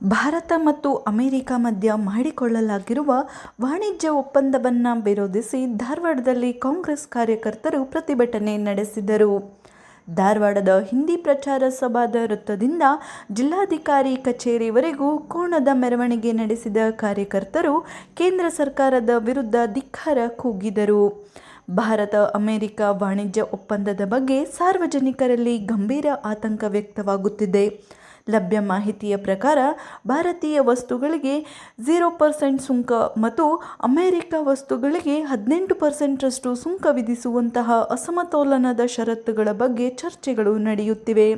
ಭಾರತ ಮತ್ತು ಅಮೆರಿಕ ಮಧ್ಯ ಮಾಡಿಕೊಳ್ಳಲಾಗಿರುವ ವಾಣಿಜ್ಯ ಒಪ್ಪಂದವನ್ನು ವಿರೋಧಿಸಿ ಧಾರವಾಡದಲ್ಲಿ ಕಾಂಗ್ರೆಸ್ ಕಾರ್ಯಕರ್ತರು ಪ್ರತಿಭಟನೆ ನಡೆಸಿದರು. ಧಾರವಾಡದ ಹಿಂದಿ ಪ್ರಚಾರ ಸಭಾದ ವೃತ್ತದಿಂದ ಜಿಲ್ಲಾಧಿಕಾರಿ ಕಚೇರಿವರೆಗೂ ಕೋಣದ ಮೆರವಣಿಗೆ ನಡೆಸಿದ ಕಾರ್ಯಕರ್ತರು ಕೇಂದ್ರ ಸರ್ಕಾರದ ವಿರುದ್ಧ ಧಿಕ್ಕಾರ ಕೂಗಿದರು. ಭಾರತ ಅಮೆರಿಕ ವಾಣಿಜ್ಯ ಒಪ್ಪಂದದ ಬಗ್ಗೆ ಸಾರ್ವಜನಿಕರಲ್ಲಿ ಗಂಭೀರ ಆತಂಕ ವ್ಯಕ್ತವಾಗುತ್ತಿದೆ. ಲಭ್ಯ ಮಾಹಿತಿಯ ಪ್ರಕಾರ ಭಾರತೀಯ ವಸ್ತುಗಳಿಗೆ ಝೀರೋ ಪರ್ಸೆಂಟ್ ಸುಂಕ ಮತ್ತು ಅಮೆರಿಕ ವಸ್ತುಗಳಿಗೆ ಹದಿನೆಂಟು ಪರ್ಸೆಂಟ್ರಷ್ಟು ಸುಂಕ ವಿಧಿಸುವಂತಹ ಅಸಮತೋಲನದ ಷರತ್ತುಗಳ ಬಗ್ಗೆ ಚರ್ಚೆಗಳು ನಡೆಯುತ್ತಿವೆ.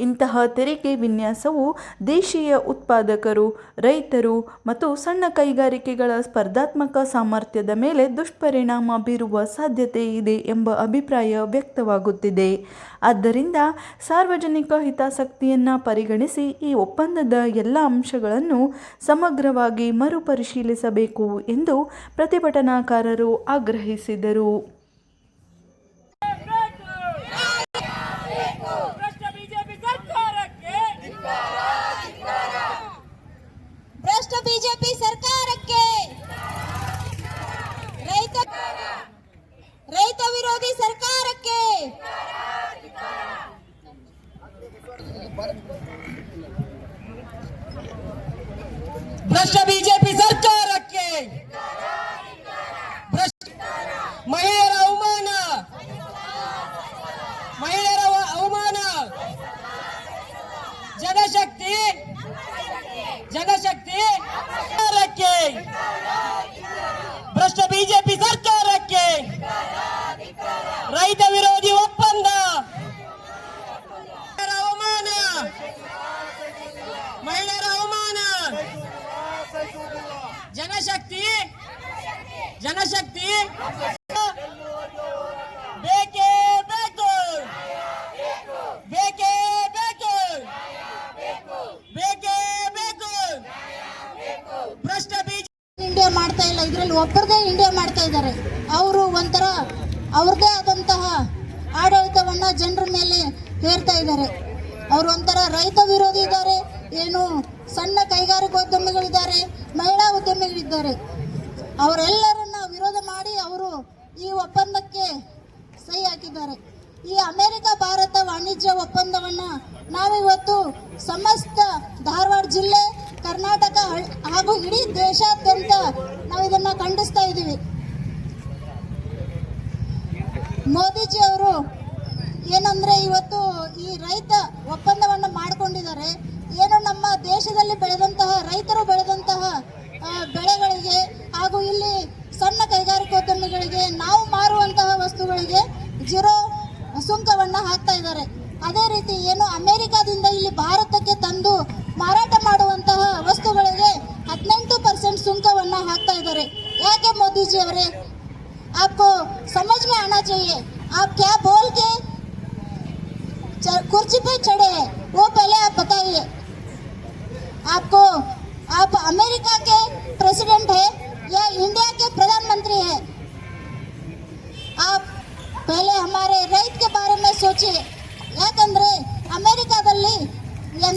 ಇಂತಹ ತೆರಿಗೆ ವಿನ್ಯಾಸವು ದೇಶೀಯ ಉತ್ಪಾದಕರು, ರೈತರು ಮತ್ತು ಸಣ್ಣ ಕೈಗಾರಿಕೆಗಳ ಸ್ಪರ್ಧಾತ್ಮಕ ಸಾಮರ್ಥ್ಯದ ಮೇಲೆ ದುಷ್ಪರಿಣಾಮ ಬೀರುವ ಸಾಧ್ಯತೆ ಇದೆ ಎಂಬ ಅಭಿಪ್ರಾಯ ವ್ಯಕ್ತವಾಗುತ್ತಿದೆ. ಆದ್ದರಿಂದ ಸಾರ್ವಜನಿಕ ಹಿತಾಸಕ್ತಿಯನ್ನು ಪರಿಗಣಿಸಿ ಈ ಒಪ್ಪಂದದ ಎಲ್ಲ ಅಂಶಗಳನ್ನು ಸಮಗ್ರವಾಗಿ ಮರುಪರಿಶೀಲಿಸಬೇಕು ಎಂದು ಪ್ರತಿಭಟನಾಕಾರರು ಆಗ್ರಹಿಸಿದರು. ಭ್ರಷ್ಟ ಬಿಜೆಪಿ ಸರ್ಕಾರಕ್ಕೆ ಭ್ರಷ್ಟ ಮಹಿಳೆಯರ ಅವಮಾನ ಮಹಿಳೆಯರ ಅವ- ಅವಮಾನ ಜನಶಕ್ತಿ ಜನಶಕ್ತಿ ಸರ್ಕಾರಕ್ಕೆ ಭ್ರಷ್ಟ ಬಿಜೆಪಿ ಸರ್ಕಾರಕ್ಕೆ ಜನಶಕ್ತಿ. ಜನಶಕ್ತಿ. ಬೇಕೇ ಬೇಕು. ಬೇಕೇ ಬೇಕು. ಬೇಕೇ ಬೇಕು. ಭ್ರಷ್ಟ ಬೀಜ. ಇಂಡಿಯಾ ಮಾಡ್ತಾ ಇಲ್ಲ. ಇದರಲ್ಲಿ ಒಬ್ಬರದೇ ಇಂಡಿಯಾ ಮಾಡ್ತಾ ಇದ್ದಾರೆ. ಅವರು ಒಂಥರ ಅವ್ರದ್ದೇ ಆದಂತಹ ಆಡಳಿತವನ್ನ ಜನರ ಮೇಲೆ ಹೇರ್ತಾ ಇದ್ದಾರೆ. ಅವರು ಒಂಥರ ರೈತ ವಿರೋಧಿ ಇದ್ದಾರೆ. ಏನು ಸಣ್ಣ ಕೈಗಾರಿಕೋದ್ಯಮಿಗಳಿದ್ದಾರೆ ಮಹಿಳಾ ಉದ್ಯಮಿಗಳಿದ್ದಾರೆ. ಅವರೆಲ್ಲರನ್ನ ವಿರೋಧ ಮಾಡಿ ಅವರು ಈ ಒಪ್ಪಂದಕ್ಕೆ ಸಹಿ ಹಾಕಿದ್ದಾರೆ. ಈ ಅಮೆರಿಕ, ಭಾರತ ವಾಣಿಜ್ಯ ಒಪ್ಪಂದವನ್ನ ನಾವಿವತ್ತು ಸಮಸ್ತ ಧಾರವಾಡ ಜಿಲ್ಲೆ, ಕರ್ನಾಟಕ ಹಾಗೂ ಇಡೀ ದೇಶಾದ್ಯಂತ ನಾವು ಇದನ್ನ ಖಂಡಿಸ್ತಾ ಇದ್ದೀವಿ. ಮೋದಿಜಿ ಅವರು ಏನಂದ್ರೆ ಇವತ್ತು ಈ ರೈತ ಒಪ್ಪಂದವನ್ನು ಮಾಡಿಕೊಂಡಿದ್ದಾರೆ. ಏನು ನಮ್ಮ ದೇಶದಲ್ಲಿ ಬೆಳೆದಂತಹ ರೈತರು ಬೆಳೆದಂತಹ ಆ, ಬೆಳೆಗಳಿಗೆ ಹಾಗೂ ಇಲ್ಲಿ ಸಣ್ಣ ಕೈಗಾರಿಕೋದ್ಯಮಿಗಳಿಗೆ ನಾವು ಮಾರುವಂತಹ ವಸ್ತುಗಳಿಗೆ ಜೀರೋ ಸುಂಕವನ್ನ ಹಾಕ್ತಾ ಇದ್ದಾರೆ ಅದೇ ರೀತಿ ಏನು ಅಮೆರಿಕಾದಿಂದ ಇಲ್ಲಿ ಭಾರತಕ್ಕೆ ತಂದು ಮಾರಾಟ ಮಾಡುವಂತಹ ವಸ್ತುಗಳಿಗೆ ಹದಿನೆಂಟು ಪರ್ಸೆಂಟ್ ಸುಂಕವನ್ನ ಹಾಕ್ತಾ ಇದ್ದಾರೆ ಯಾಕೆ ಮೋದಿಜಿ ಅವರೇ आपको समझ में आना चाहिए आप क्या बोल के च- कुर्सी पे चढ़े हैं वो पहले आप बताइए आपको, आप अमेरिका के प्रेसिडेंट है, या इंडिया के प्रधानमंत्री है। आप पहले हमारे राइट के बारे में सोचिए।